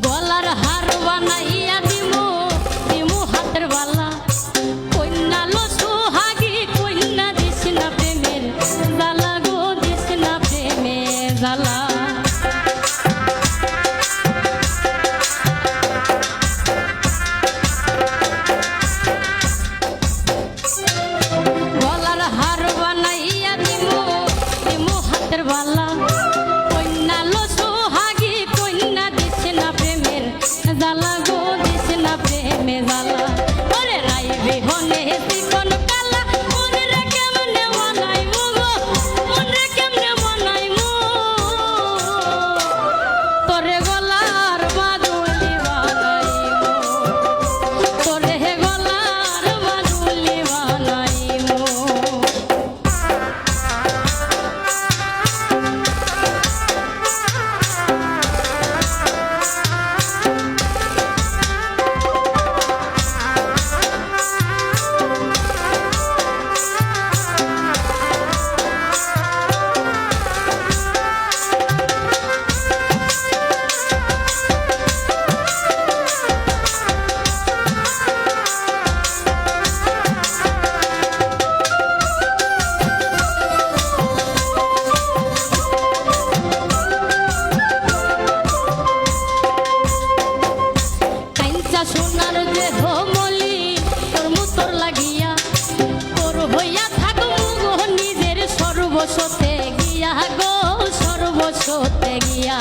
গলার হার বানাইয়া দিমু দিমু হাতের বালা। কন্যা লসু হাগি কন্যা দিস না প্রেমের জালা গো দিস না প্রেমে জালা গলার দিমু দিমু হাতের বালা। রেহনে সোনার দেহ মলি, তোর মুতর লাগিয়া তোর হইয়া থাকব নিজের সর্বস্বতে গিয়া গো, সর্বস্বতে গিয়া।